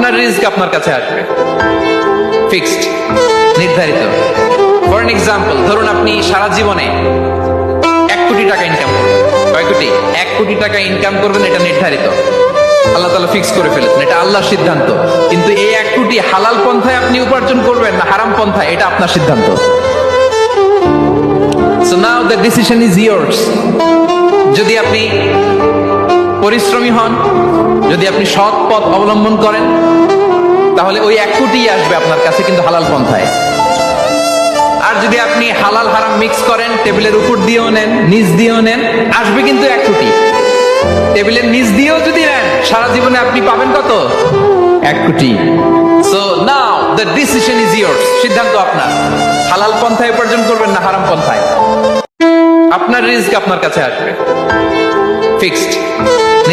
আপনার রিস্ক আপনার কাছে আসবে। ফিক্সড নির্ধারিত। ফর এক্সাম্পল ধরুন আপনি সারা জীবনে এক কোটি টাকা ইনকাম করবেন কয় কোটি? এক কোটি টাকা ইনকাম করবেন, এটা নির্ধারিত। আল্লাহ তালা ফিক্স করে ফেলেছেন, এটা আল্লাহর সিদ্ধান্ত। কিন্তু এই এক কোটি হালাল পন্থায় আপনি উপার্জন করবেন না, হারাম পন্থায়, এটা আপনার সিদ্ধান্ত। So now the decision is yours যদি আপনি পরিশ্রমী হন, যদি আপনি সৎ পথ অবলম্বন করেন, তাহলে ওই এক কোটি আসবে আপনার কাছে কিন্তু হালাল পন্থায়। আর যদি আপনি হালাল হারাম মিক্স করেন, টেবিলের উপর দিয়েও নেন, নিচ দিয়েও নেন, আসবে কিন্তু এক কোটি। টেবিলের নিচ দিয়েও যদি নেন, সারা জীবনে আপনি পাবেন কত? এক কোটি। So now the decision is yours সিদ্ধান্ত আপনার। হালাল পন্থায় উপার্জন করবেন না হারাম পন্থায়। আপনার রিস্ক আপনার কাছে আসবে। ফিক্সড